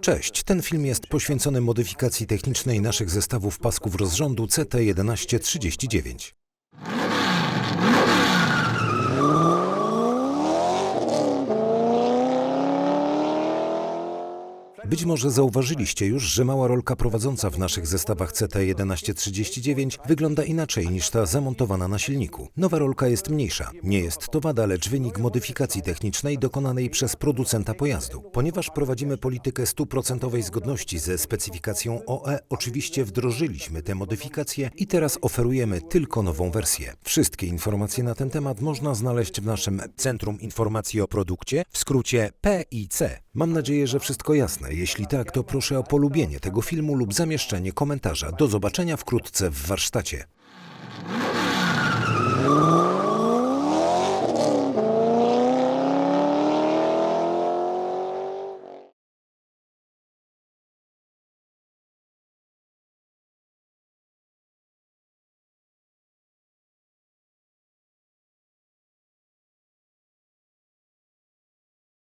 Cześć, ten film jest poświęcony modyfikacji technicznej naszych zestawów pasków rozrządu CT1139. Być może zauważyliście już, że mała rolka prowadząca w naszych zestawach CT1139 wygląda inaczej niż ta zamontowana na silniku. Nowa rolka jest mniejsza. Nie jest to wada, lecz wynik modyfikacji technicznej dokonanej przez producenta pojazdu. Ponieważ prowadzimy politykę stuprocentowej zgodności ze specyfikacją OE, oczywiście wdrożyliśmy te modyfikacje i teraz oferujemy tylko nową wersję. Wszystkie informacje na ten temat można znaleźć w naszym Centrum Informacji o Produkcie, w skrócie PIC. Mam nadzieję, że wszystko jasne. Jeśli tak, to proszę o polubienie tego filmu lub zamieszczenie komentarza. Do zobaczenia wkrótce w warsztacie.